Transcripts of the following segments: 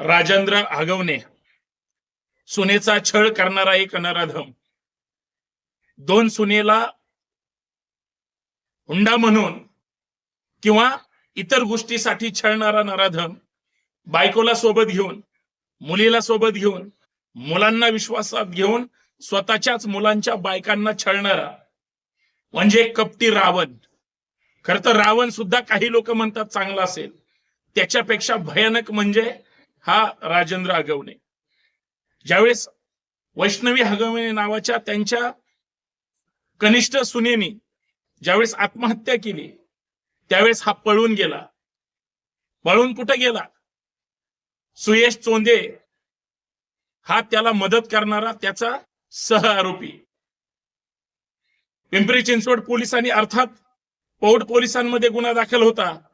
राजेंद्र आगवणे. सुनेचा छळ करणारा एक नराधम. दोन सुनेला हुंडा म्हणून किंवा इतर गोष्टीसाठी छळणारा नराधम बायकोला सोबत घेऊन मुलीला सोबत घेऊन मुलांना विश्वासात घेऊन स्वतःच्याच मुलांच्या बायकांना छळणारा. म्हणजे कपटी रावण. खर तर रावण सुद्धा काही लोक म्हणतात चांगला असेल. त्याच्यापेक्षा भयानक म्हणजे हा राजेंद्र आगवणे. ज्यावेळेस वैष्णवी हगवणे नावाच्या त्यांच्या कनिष्ठ सुनेनी ज्यावेळेस आत्महत्या केली त्यावेळेस हा पळून गेला. पळून कुठे गेला? सुयश चोंदे हा त्याला मदत करणारा त्याचा सह आरोपी. पिंपरी चिंचवड पोलिसांनी अर्थात पौड पोलिसांमध्ये गुन्हा दाखल होता.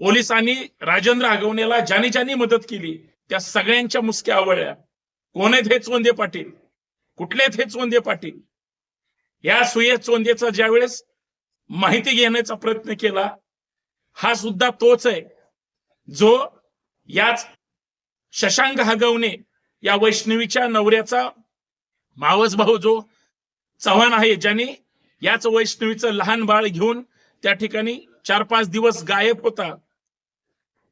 पोलिसांनी राजेंद्र आगवणेला ज्याने ज्याने मदत केली त्या सगळ्यांच्या मुसक्या आवळल्या. कोण आहेत हे चोंदे पाटील? कुठले आहेत हे चोंदे पाटील? या सुयश चोंदेचा ज्यावेळेस माहिती घेण्याचा प्रयत्न केला हा सुद्धा तोच आहे जो याच शशांक हगवणे या वैष्णवीच्या नवऱ्याचा मावस भाऊ जो चव्हाण आहे ज्याने याच वैष्णवीचं लहान बाळ घेऊन त्या ठिकाणी चार पाच दिवस गायब होता.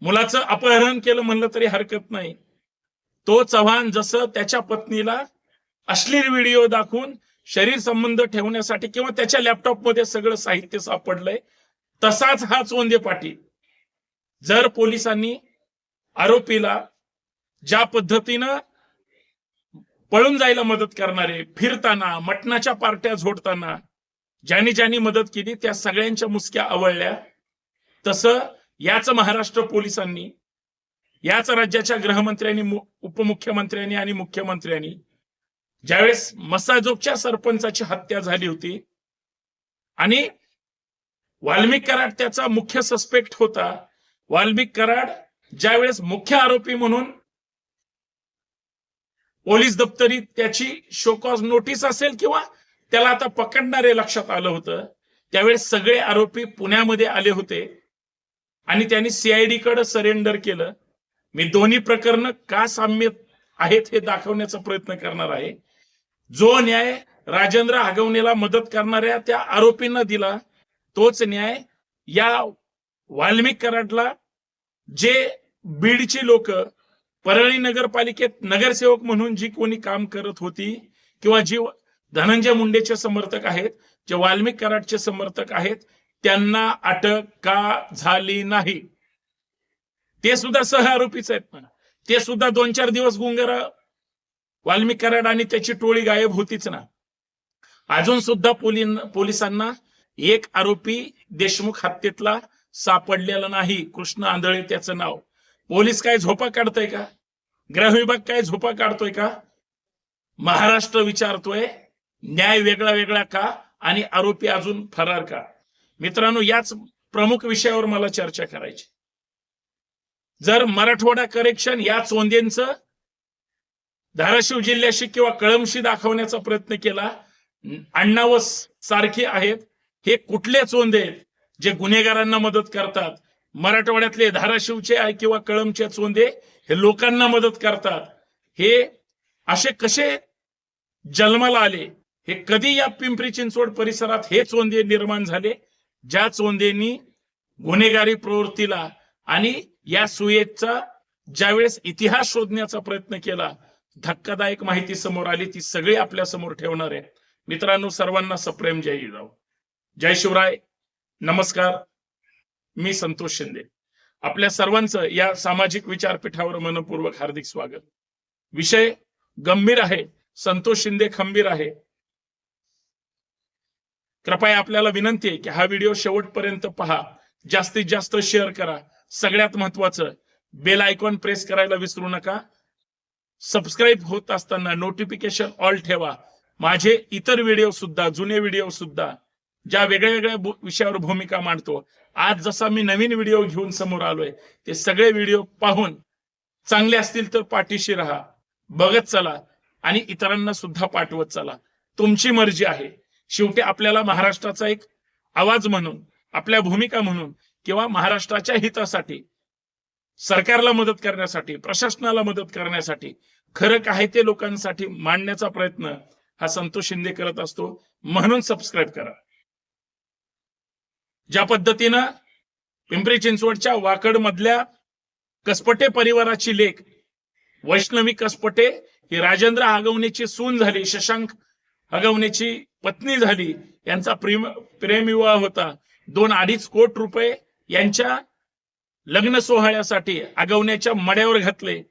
मुलाचं अपहरण केलं म्हणलं तरी हरकत नाही. तो चव्हाण जसं त्याच्या पत्नीला अश्लील व्हिडिओ दाखवून शरीर संबंध ठेवण्यासाठी किंवा त्याच्या लॅपटॉपमध्ये सगळं साहित्य सापडलंय तसाच हा चोंदे पाटील. जर पोलिसांनी आरोपीला ज्या पद्धतीनं पळून जायला मदत करणारे फिरताना मटणाच्या पार्ट्या झोडताना ज्यांनी ज्यांनी मदत केली त्या सगळ्यांच्या मुसक्या आवळल्या तसं याच महाराष्ट्र पोलिसांनी याच राज्याच्या गृहमंत्र्यांनी उपमुख्यमंत्र्यांनी आणि मुख्यमंत्र्यांनी ज्यावेळेस मसाजोगच्या सरपंचाची हत्या झाली होती आणि वाल्मिक कराड त्याचा मुख्य सस्पेक्ट होता वाल्मिक कराड ज्यावेळेस मुख्य आरोपी म्हणून पोलीस दप्तरी त्याची शोकॉज नोटीस असेल किंवा त्याला आता पकडणारे लक्षात आलं होतं त्यावेळेस सगळे आरोपी पुण्यामध्ये आले होते. आणि त्यांनी सीआयडी कडे सरेंडर केलं. मी दोन्ही प्रकरण का साम्य आहेत हे दाखवण्याचा प्रयत्न करणार आहे. जो न्याय राजेंद्र आगवणेला मदत करणाऱ्या त्या आरोपींना दिला तोच न्याय या वाल्मिक कराडला जे बीडची लोक परळी नगरपालिकेत नगरसेवक म्हणून जी कोणी काम करत होती किंवा जी धनंजय मुंडेचे समर्थक आहेत जे वाल्मिक कराडचे समर्थक आहेत त्यांना अटक का झाली नाही? ते सुद्धा सह आरोपीच आहेत ना ते सुद्धा दोन चार दिवस गुंगारा वाल्मिक कराड आणि त्याची टोळी गायब होतीच ना. अजून सुद्धा पोलिसांना एक आरोपी देशमुख हत्येतला सापडलेला नाही. कृष्ण आंधळे त्याचं नाव. पोलीस काय झोपा काढतोय का? गृह विभाग काय झोपा काढतोय का? महाराष्ट्र विचारतोय न्याय वेगळा वेगळा का? आणि आरोपी अजून फरार का? मित्रांनो याच प्रमुख विषयावर मला चर्चा करायची. जर मराठवाडा करेक्शन या चोंदेंचं धाराशिव जिल्ह्याशी किंवा कळमशी दाखवण्याचा प्रयत्न केला अण्णावस सारखे आहेत हे कुठले चोंदे आहेत जे गुन्हेगारांना मदत करतात? मराठवाड्यातले धाराशिवचे आहे किंवा कळमचे चोंदे हे लोकांना मदत करतात. हे असे कसे जन्माला आले? हे कधी या पिंपरी चिंचवड परिसरात हे चोंदे निर्माण झाले? ज्या चोंदेनी गुन्हेगारी प्रवृत्तीला आणि या सुयेचा ज्यावेळेस इतिहास शोधण्याचा प्रयत्न केला धक्कादायक माहिती समोर आली ती सगळी आपल्यासमोर ठेवणार आहे मित्रांनो सर्वांना सप्रेम जय जिजाऊ जय शिवराय. नमस्कार. मी संतोष शिंदे. आपल्या सर्वांचं या सामाजिक विचारपीठावर मनपूर्वक हार्दिक स्वागत. विषय गंभीर आहे संतोष शिंदे खंबीर आहे. कृपया आपल्याला विनंती आहे की हा व्हिडिओ शेवटपर्यंत पहा. जास्तीत जास्त शेअर करा. सगळ्यात महत्वाचं बेल आयकॉन प्रेस करायला विसरू नका. सबस्क्राईब होत असताना नोटिफिकेशन ऑल ठेवा. माझे इतर व्हिडिओ सुद्धा जुने व्हिडिओ सुद्धा ज्या वेगळ्या वेगळ्या विषयावर भूमिका मांडतो आज जसा मी नवीन व्हिडिओ घेऊन समोर आलोय ते सगळे व्हिडिओ पाहून चांगले असतील तर पाठीशी राहा बघत चला आणि इतरांना सुद्धा पाठवत चला. तुमची मर्जी आहे. शेवटी आपल्याला महाराष्ट्राचा एक आवाज म्हणून आपल्या भूमिका म्हणून किंवा महाराष्ट्राच्या हितासाठी सरकारला मदत करण्यासाठी प्रशासनाला मदत करण्यासाठी खरं काय ते लोकांसाठी मांडण्याचा प्रयत्न हा संतोष शिंदे करत असतो. म्हणून सबस्क्राईब करा. ज्या पद्धतीनं पिंपरी चिंचवडच्या वाकड मधल्या कसपटे परिवाराची लेख वैष्णवी कसपटे ही राजेंद्र आगवणीची सून झाली शशांक आगवणेची पत्नी झाली. यांचा प्रेम प्रेमविवाह होता. दोन अडीच कोट रुपये यांच्या लग्न सोहळ्यासाठी आगवण्याच्या मड्यावर घातले.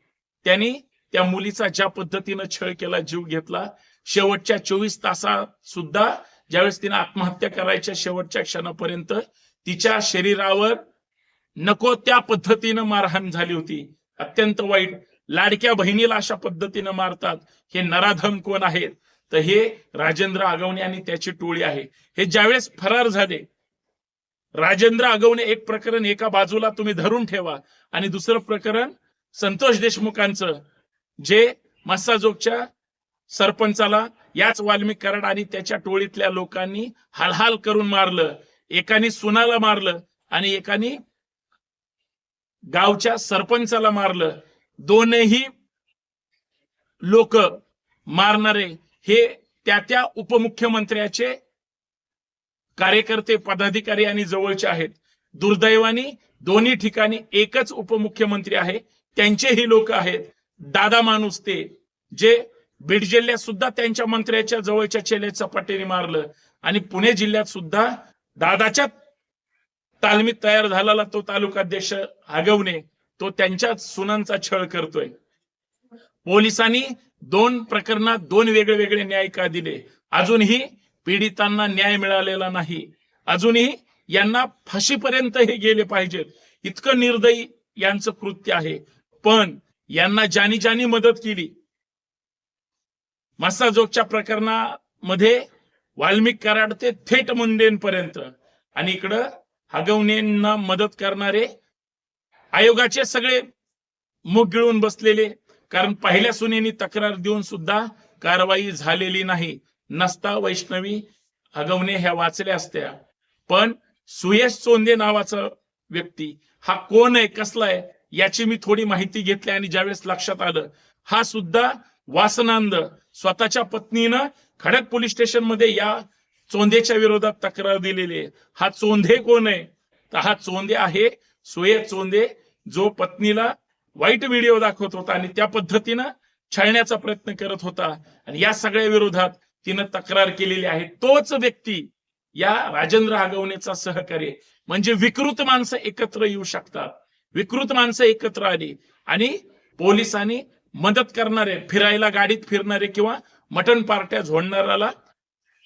त्यांनी त्या मुलीचा ज्या पद्धतीनं छळ केला जीव घेतला शेवटच्या चोवीस तासात सुद्धा ज्यावेळेस तिने आत्महत्या करायच्या शेवटच्या क्षणापर्यंत तिच्या शरीरावर नको त्या पद्धतीनं मारहाण झाली होती. अत्यंत वाईट. लाडक्या बहिणीला अशा पद्धतीनं मारतात. हे नराधम कोण आहेत? तर हे राजेंद्र आगवणे आणि त्याची टोळी आहे. हे ज्यावेळेस फरार झाले राजेंद्र आगवणे एक प्रकरण एका बाजूला तुम्ही धरून ठेवा आणि दुसरं प्रकरण संतोष देशमुखांचं जे मस्साजोगच्या सरपंचाला याच वाल्मिक कराड आणि त्याच्या टोळीतल्या लोकांनी हालहाल करून मारलं. एकाने सुनाला मारलं आणि एकाने गावच्या सरपंचाला मारलं. दोनही लोक मारणारे हे त्या त्या उपमुख्यमंत्र्याचे कार्यकर्ते पदाधिकारी आणि जवळचे आहेत. दुर्दैवानी दोन्ही ठिकाणी एकच उपमुख्यमंत्री आहे. त्यांचेही लोक आहेत. दादा माणूस ते जे बीड जिल्ह्यात सुद्धा त्यांच्या मंत्र्याच्या जवळच्या चेले चपाटीने मारलं आणि पुणे जिल्ह्यात सुद्धा दादाच्या तालमीत तयार झालेला तो तालुकाध्यक्ष आगवणे तो त्यांच्याच सुनांचा छळ करतोय. पोलिसांनी दोन प्रकरणात दोन वेगळे वेगळे न्याय का दिले? अजूनही पीडितांना न्याय मिळालेला नाही. अजूनही यांना फाशीपर्यंत हे गेले पाहिजेत इतकं निर्दयी यांचं कृत्य आहे. पण यांना ज्यानी ज्यानी मदत केली मस्साजोगच्या प्रकरणामध्ये वाल्मिक कराड ते थेट मुंडेंपर्यंत. आणि इकडं हगवणेंना मदत करणारे आयोगाचे सगळे मुख गिळून बसलेले कारण पहिल्या सुनेनी तक्रार देऊन सुद्धा कारवाई झालेली नाही. नसता वैष्णवी अगवणे ह्या वाचल्या असत्या. पण सुयश चोंदे नावाचा व्यक्ती हा कोण आहे कसला आहे याची मी थोडी माहिती घेतली आणि ज्यावेळेस लक्षात आलं हा सुद्धा वासनांद स्वतःच्या पत्नीनं खडक पोलीस स्टेशनमध्ये या चोंदेच्या विरोधात तक्रार दिलेली आहे. हा चोंधे कोण आहे? तर हा चोंदे आहे सुयश चोंदे जो पत्नीला वाईट व्हिडिओ दाखवत होता आणि त्या पद्धतीनं छळण्याचा प्रयत्न करत होता. आणि या सगळ्या विरोधात तिनं तक्रार केलेली आहे. तोच व्यक्ती या राजेंद्र आगवणेचा सहकारी. म्हणजे विकृत माणसं एकत्र येऊ शकतात. विकृत माणसं एकत्र आली. आणि पोलिसांनी मदत करणारे फिरायला गाडीत फिरणारे किंवा मटन पार्ट्या झोडणाऱ्याला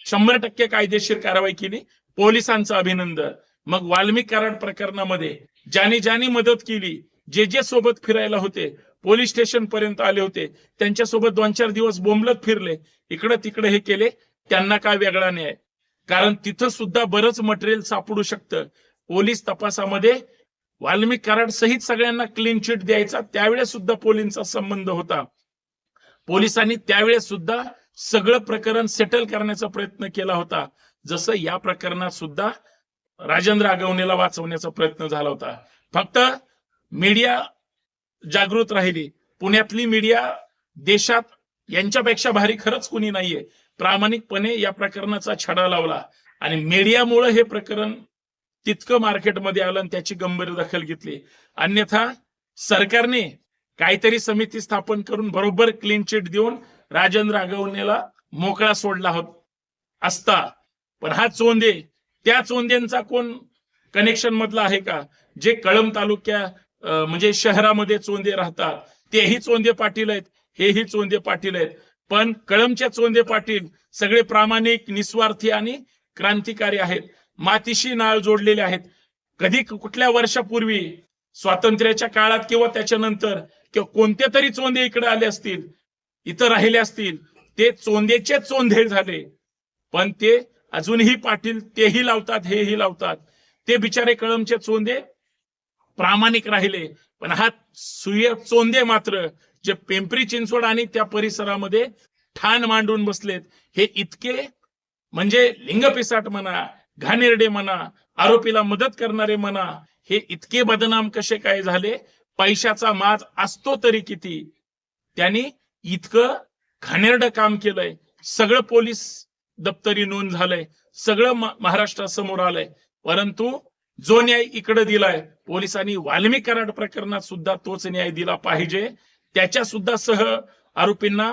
शंभर टक्के कायदेशीर कारवाई केली. पोलिसांचं अभिनंदन. मग वाल्मिक कराड प्रकरणामध्ये ज्याने ज्याने मदत केली जे जे सोबत फिरायला होते पोलीस स्टेशन पर्यंत आले होते त्यांच्यासोबत दोन चार दिवस बोंबलत फिरले. इकडे तिकडे हे केले त्यांना काय वेगळा न्याय? कारण तिथं सुद्धा बरंच मटेरियल सापडू शकतं. पोलीस तपासामध्ये वाल्मिक कराड सहित सगळ्यांना क्लीन चिट द्यायचा त्यावेळेस सुद्धा पोलिसांचा संबंध होता. पोलिसांनी त्यावेळेस सुद्धा सगळं प्रकरण सेटल करण्याचा प्रयत्न केला होता. जसं या प्रकरणात सुद्धा राजेंद्र आगवणेला वाचवण्याचा प्रयत्न झाला होता. फक्त मीडिया जागृत राहिली. पुण्यातली मीडिया देशात यांच्यापेक्षा भारी खरंच कोणी नाहीये. प्रामाणिकपणे या प्रकरणाचा छडा लावला. आणि मीडियामुळे हे प्रकरण तितकं मार्केटमध्ये आलं आणि त्याची गंभीर दखल घेतली. अन्यथा सरकारने काहीतरी समिती स्थापन करून बरोबर क्लीन चिट देऊन राजेंद्र राघवनेला मोकळा सोडला होत असता. पण हा चोंदे त्या चोंदेंचा कोण कनेक्शन मधला आहे का? जे कळंब तालुक्या म्हणजे शहरामध्ये चोंदे राहतात. तेही चोंदे पाटील आहेत हेही चोंदे पाटील आहेत. पण कळमचे चोंदे पाटील सगळे प्रामाणिक निस्वार्थी आणि क्रांतिकारी आहेत. मातीशी नाळ जोडलेले आहेत. कधी कुठल्या वर्षापूर्वी स्वातंत्र्याच्या काळात किंवा त्याच्यानंतर किंवा कोणते तरी चोंदे इकडे आले असतील इथं राहिले असतील ते चोंदेचे चोंदे झाले. पण ते अजूनही पाटील तेही लावतात हेही लावतात. ते बिचारे कळमचे चोंदे प्रामाणिक राहिले. पण हा सुय चोंदे मात्र जे पिंपरी चिंचवड आणि त्या परिसरामध्ये ठाण मांडून बसलेत हे इतके म्हणजे लिंगपिसाट म्हणा घाणेरडे म्हणा आरोपीला मदत करणारे म्हणा हे इतके बदनाम कसे काय झाले? पैशाचा माज असतो तरी किती? त्यांनी इतकं घाणेरडं काम केलंय. सगळं पोलीस दप्तरी नोंद झालंय. सगळं महाराष्ट्रासमोर आलंय. परंतु जो न्याय इकडे दिलाय पोलिसांनी वाल्मिक कराड प्रकरणात सुद्धा तोच न्याय दिला पाहिजे. त्याच्या सुद्धा सह आरोपींना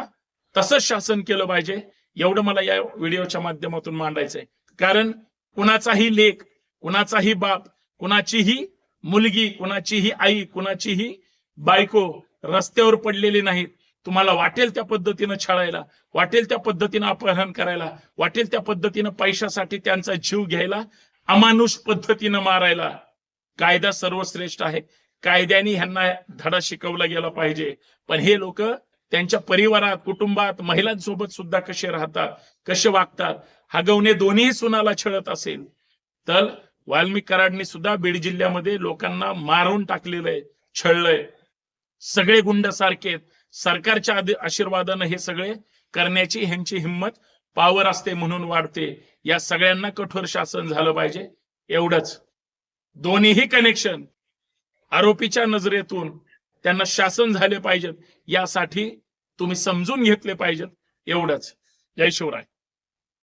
तसंच शासन केलं पाहिजे. एवढं मला या व्हिडिओच्या माध्यमातून मांडायचंय. कारण कुणाचाही लेख कुणाचाही बाप कुणाचीही मुलगी कुणाचीही आई कुणाचीही बायको रस्त्यावर पडलेली नाहीत. तुम्हाला वाटेल त्या पद्धतीनं छळायला वाटेल त्या पद्धतीनं अपहरण करायला वाटेल त्या पद्धतीनं पैशासाठी त्यांचा जीव घ्यायला अमानुष पद्धतीनं मारायला कायदा सर्वश्रेष्ठ आहे. कायद्याने ह्यांना धडा शिकवला गेला पाहिजे. पण हे लोक त्यांच्या परिवारात कुटुंबात महिलांसोबत सुद्धा कसे राहतात कसे वागतात हगवणे दोन्ही सुनाला छळत असेल. तर वाल्मिक कराडनी सुद्धा बीड जिल्ह्यामध्ये लोकांना मारून टाकलेलं आहे छळलंय. सगळे गुंड सारखे सरकारच्या आशीर्वादानं हे सगळे करण्याची ह्यांची हिंमत पावर असते म्हणून वाढते. या सगळ्यांना कठोर शासन झालं पाहिजे. एवढंच. दोन्हीही कनेक्शन आरोपीच्या नजरेतून त्यांना शासन झाले पाहिजेत. यासाठी तुम्ही समजून घेतले पाहिजेत. एवढंच. जय शिवराय.